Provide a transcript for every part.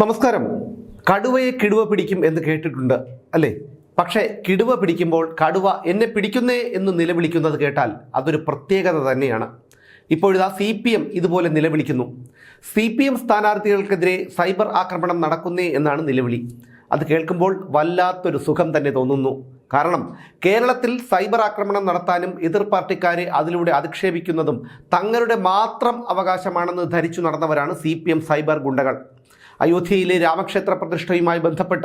നമസ്കാരം. കടുവയെ കിടുവ പിടിക്കും എന്ന് കേട്ടിട്ടുണ്ട് അല്ലേ? പക്ഷേ കിടുവ പിടിക്കുമ്പോൾ കടുവ എന്നെ പിടിക്കുന്നേ എന്ന് നിലവിളിക്കുന്നത് കേട്ടാൽ അതൊരു പ്രത്യേകത തന്നെയാണ്. ഇപ്പോഴിതാ സി പി എം ഇതുപോലെ നിലവിളിക്കുന്നു. സി പി എം സ്ഥാനാർത്ഥികൾക്കെതിരെ സൈബർ ആക്രമണം നടക്കുന്നേ എന്നാണ് നിലവിളി. അത് കേൾക്കുമ്പോൾ വല്ലാത്തൊരു സുഖം തന്നെ തോന്നുന്നു. കാരണം കേരളത്തിൽ സൈബർ ആക്രമണം നടത്താനും എതിർ പാർട്ടിക്കാരെ അതിലൂടെ അധിക്ഷേപിക്കുന്നതും തങ്ങളുടെ മാത്രം അവകാശമാണെന്ന് ധരിച്ചു നടന്നവരാണ് സി സൈബർ ഗുണ്ടകൾ. അയോധ്യയിലെ രാമക്ഷേത്ര പ്രതിഷ്ഠയുമായി ബന്ധപ്പെട്ട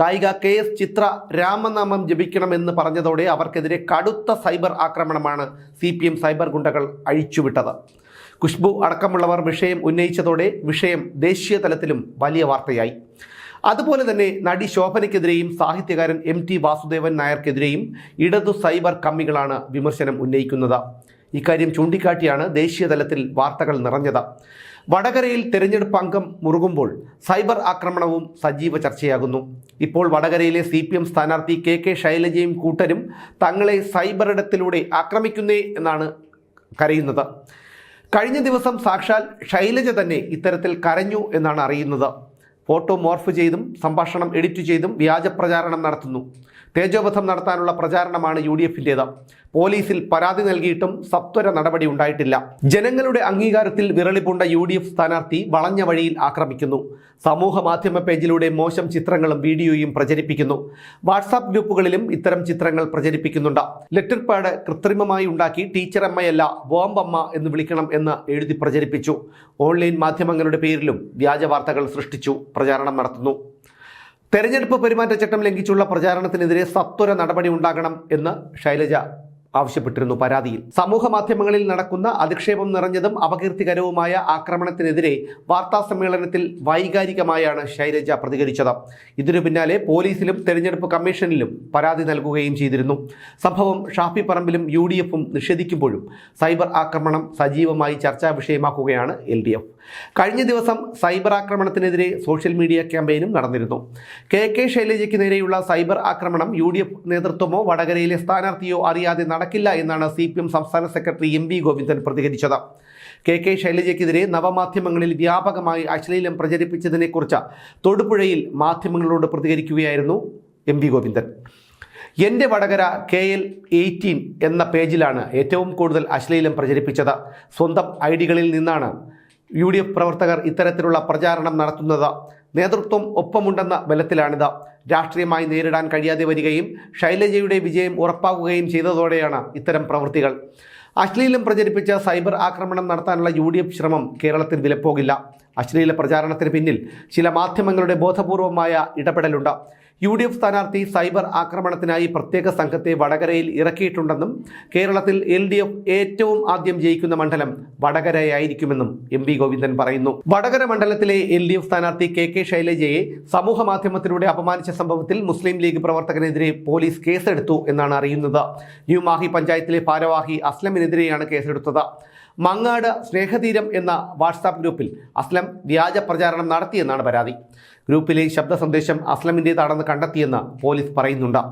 ഗായിക കെ എസ് ചിത്ര രാമനാമം ജപിക്കണമെന്ന് പറഞ്ഞതോടെ അവർക്കെതിരെ കടുത്ത സൈബർ ആക്രമണമാണ് സി പി എം സൈബർ ഗുണ്ടകൾ അഴിച്ചുവിട്ടത്. ഖുഷ്ബു അടക്കമുള്ളവർ വിഷയം ഉന്നയിച്ചതോടെ വിഷയം ദേശീയ തലത്തിലും വലിയ വാർത്തയായി. അതുപോലെ തന്നെ നടി ശോഭനയ്ക്കെതിരെയും സാഹിത്യകാരൻ എം ടി വാസുദേവൻ നായർക്കെതിരെയും ഇടതു സൈബർ കമ്മികളാണ് വിമർശനം ഉന്നയിക്കുന്നത്. ഇക്കാര്യം ചൂണ്ടിക്കാട്ടിയാണ് ദേശീയ തലത്തിൽ വാർത്തകൾ നിറഞ്ഞത്. വടകരയിൽ തെരഞ്ഞെടുപ്പ് അംഗം മുറുകുമ്പോൾ സൈബർ ആക്രമണവും സജീവ ചർച്ചയാകുന്നു. ഇപ്പോൾ വടകരയിലെ സി പി എം സ്ഥാനാർത്ഥി കെ കെ ശൈലജയും കൂട്ടരും തങ്ങളെ സൈബർ ഇടത്തിലൂടെ ആക്രമിക്കുന്നേ എന്നാണ് കരയുന്നത്. കഴിഞ്ഞ ദിവസം സാക്ഷാൽ ശൈലജ തന്നെ ഇത്തരത്തിൽ കരഞ്ഞു എന്നാണ് അറിയുന്നത്. ഫോട്ടോ മോർഫ് ചെയ്തും സംഭാഷണം എഡിറ്റ് ചെയ്തും വ്യാജ പ്രചാരണം നടത്തുന്നു. തേജോവധം നടത്താനുള്ള പ്രചാരണമാണ് യു ഡി എഫിന്റേത്. പോലീസിൽ പരാതി നൽകിയിട്ടും സത്വര നടപടി ഉണ്ടായിട്ടില്ല. ജനങ്ങളുടെ അംഗീകാരത്തിൽ വിരളിപ്പുണ്ട യു ഡി എഫ് സ്ഥാനാർത്ഥി വളഞ്ഞ വഴിയിൽ ആക്രമിക്കുന്നു. സമൂഹ മാധ്യമ പേജിലൂടെ മോശം ചിത്രങ്ങളും വീഡിയോയും പ്രചരിപ്പിക്കുന്നു. വാട്സാപ്പ് ഗ്രൂപ്പുകളിലും ഇത്തരം ചിത്രങ്ങൾ പ്രചരിപ്പിക്കുന്നുണ്ട്. ലെറ്റർ പാഡ് കൃത്രിമമായി ഉണ്ടാക്കി ടീച്ചർ അമ്മയല്ല ബോംബമ്മ എന്ന് വിളിക്കണം എന്ന് എഴുതി പ്രചരിപ്പിച്ചു. ഓൺലൈൻ മാധ്യമങ്ങളുടെ പേരിലും വ്യാജ വാർത്തകൾ സൃഷ്ടിച്ചു. പ്രചാരണം നടത്തുന്നു. തെരഞ്ഞെടുപ്പ് പെരുമാറ്റച്ചട്ടം ലംഘിച്ചുള്ള പ്രചാരണത്തിനെതിരെ സത്വര നടപടി ഉണ്ടാകണം എന്ന് ശൈലജ ആവശ്യപ്പെട്ടിരുന്നു പരാതിയിൽ. സമൂഹ മാധ്യമങ്ങളിൽ നടക്കുന്ന അധിക്ഷേപം നിറഞ്ഞതും അപകീർത്തികരവുമായ ആക്രമണത്തിനെതിരെ വാർത്താ സമ്മേളനത്തിൽ വൈകാരികമായാണ് ശൈലജ പ്രതികരിച്ചത്. ഇതിനു പിന്നാലെ പോലീസിലും തെരഞ്ഞെടുപ്പ് കമ്മീഷനിലും പരാതി നൽകുകയും ചെയ്തിരുന്നു. സംഭവം ഷാഫി പറമ്പിലും യു നിഷേധിക്കുമ്പോഴും സൈബർ ആക്രമണം സജീവമായി ചർച്ചാ വിഷയമാക്കുകയാണ് എൽ കഴിഞ്ഞ ദിവസം സൈബർ ആക്രമണത്തിനെതിരെ സോഷ്യൽ മീഡിയ ക്യാമ്പയിനും നടന്നിരുന്നു. കെ കെ ശൈലജയ്ക്ക് നേരെയുള്ള സൈബർ ആക്രമണം യു ഡി എഫ് നേതൃത്വമോ വടകരയിലെ സ്ഥാനാർത്ഥിയോ അറിയാതെ നടക്കില്ല എന്നാണ് സി പി എം സംസ്ഥാന സെക്രട്ടറി എം വി ഗോവിന്ദൻ പ്രതികരിച്ചത്. കെ കെ ശൈലജയ്ക്കെതിരെ നവമാധ്യമങ്ങളിൽ വ്യാപകമായി അശ്ലീലം പ്രചരിപ്പിച്ചതിനെക്കുറിച്ച് തൊടുപുഴയിൽ മാധ്യമങ്ങളോട് പ്രതികരിക്കുകയായിരുന്നു എം വി ഗോവിന്ദൻ. എന്റെ വടകര കെ എൽ എയ്റ്റീൻ എന്ന പേജിലാണ് ഏറ്റവും കൂടുതൽ അശ്ലീലം പ്രചരിപ്പിച്ചത്. സ്വന്തം ഐഡികളിൽ നിന്നാണ് യു ഡി എഫ് പ്രവർത്തകർ ഇത്തരത്തിലുള്ള പ്രചാരണം നടത്തുന്നത് നേതൃത്വം ഒപ്പമുണ്ടെന്ന ബലത്തിലാണിത്. രാഷ്ട്രീയമായി നേരിടാൻ കഴിയാതെ വരികയും ശൈലജയുടെ വിജയം ഉറപ്പാക്കുകയും ചെയ്തതോടെയാണ് ഇത്തരം പ്രവൃത്തികൾ. അശ്ലീലം പ്രചരിപ്പിച്ച സൈബർ ആക്രമണം നടത്താനുള്ള യു ഡി എഫ് ശ്രമം കേരളത്തിൽ വിലപ്പോകില്ല. അശ്ലീല പ്രചാരണത്തിന് പിന്നിൽ ചില മാധ്യമങ്ങളുടെ ബോധപൂർവമായ ഇടപെടലുണ്ട്. യു ഡി എഫ് സ്ഥാനാർത്ഥി സൈബർ ആക്രമണത്തിനായി പ്രത്യേക സംഘത്തെ വടകരയിൽ ഇറക്കിയിട്ടുണ്ടെന്നും കേരളത്തിൽ എൽ ഡി എഫ് ഏറ്റവും ആദ്യം ജയിക്കുന്ന മണ്ഡലം വടകരയായിരിക്കുമെന്നും എം വി ഗോവിന്ദൻ പറയുന്നു. വടകര മണ്ഡലത്തിലെ എൽ ഡി എഫ് സ്ഥാനാർത്ഥി കെ കെ ശൈലജയെ സമൂഹ മാധ്യമത്തിലൂടെ അപമാനിച്ച സംഭവത്തിൽ മുസ്ലിം ലീഗ് പ്രവർത്തകനെതിരെ പോലീസ് കേസെടുത്തു എന്നാണ് അറിയുന്നത്. ന്യൂ മാഹി പഞ്ചായത്തിലെ ഭാരവാഹി അസ്ലമിനെതിരെയാണ് കേസെടുത്തത്. മങ്ങാട് സ്നേഹതീരം എന്ന വാട്സാപ്പ് ഗ്രൂപ്പിൽ അസ്ലം വ്യാജ പ്രചാരണം നടത്തിയെന്നാണ് പരാതി. ഗ്രൂപ്പിലെ ശബ്ദ സന്ദേശം അസ്ലമിന്റേതാണെന്ന് കണ്ടെത്തിയെന്ന് പോലീസ് പറയുന്നുണ്ട്.